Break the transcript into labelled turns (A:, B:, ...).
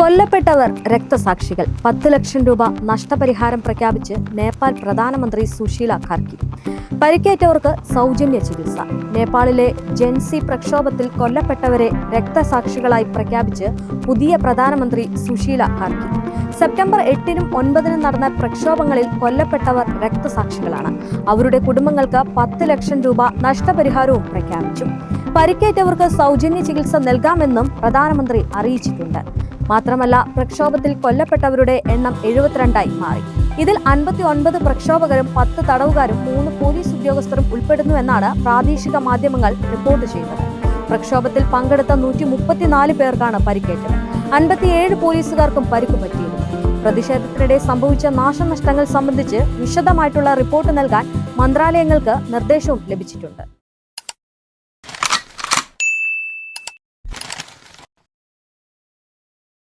A: കൊല്ലപ്പെട്ടവർ രക്തസാക്ഷികൾ. പത്ത് ലക്ഷം രൂപ നഷ്ടപരിഹാരം പ്രഖ്യാപിച്ച് നേപ്പാൾ പ്രധാനമന്ത്രി സുശീല ഖാർക്കി പരിക്കേറ്റവർക്ക് സൗജന്യ ചികിത്സ. നേപ്പാളിലെ ജെൻസി പ്രക്ഷോഭത്തിൽ കൊല്ലപ്പെട്ടവരെ രക്തസാക്ഷികളായി പ്രഖ്യാപിച്ച് പുതിയ പ്രധാനമന്ത്രി സുശീല ഖാർക്കി സെപ്റ്റംബർ എട്ടിനും ഒൻപതിനും നടന്ന പ്രക്ഷോഭങ്ങളിൽ കൊല്ലപ്പെട്ടവർ രക്തസാക്ഷികളാണ്. അവരുടെ കുടുംബങ്ങൾക്ക് പത്ത് ലക്ഷം രൂപ നഷ്ടപരിഹാരവും പ്രഖ്യാപിച്ചു. പരിക്കേറ്റവർക്ക് സൗജന്യ ചികിത്സ നൽകാമെന്നും പ്രധാനമന്ത്രി അറിയിച്ചിട്ടുണ്ട്. മാത്രമല്ല പ്രക്ഷോഭത്തിൽ കൊല്ലപ്പെട്ടവരുടെ എണ്ണം എഴുപത്തിരണ്ടായി മാറി. ഇതിൽ അൻപത്തി ഒൻപത് പ്രക്ഷോഭകരും പത്ത് തടവുകാരും മൂന്ന് പോലീസ് ഉദ്യോഗസ്ഥരും ഉൾപ്പെടുന്നുവെന്നാണ് പ്രാദേശിക മാധ്യമങ്ങൾ റിപ്പോർട്ട് ചെയ്തത് പ്രക്ഷോഭത്തിൽ പങ്കെടുത്ത നൂറ്റി മുപ്പത്തിനാല് പേർക്കാണ് പരിക്കേറ്റത്. അൻപത്തിയേഴ് പോലീസുകാർക്കും പരിക്കു പറ്റിയിരുന്നു പ്രതിഷേധത്തിനിടെ സംഭവിച്ച നാശനഷ്ടങ്ങൾ സംബന്ധിച്ച് വിശദമായിട്ടുള്ള റിപ്പോർട്ട് നൽകാൻ മന്ത്രാലയങ്ങൾക്ക് നിർദ്ദേശവും ലഭിച്ചിട്ടുണ്ട്.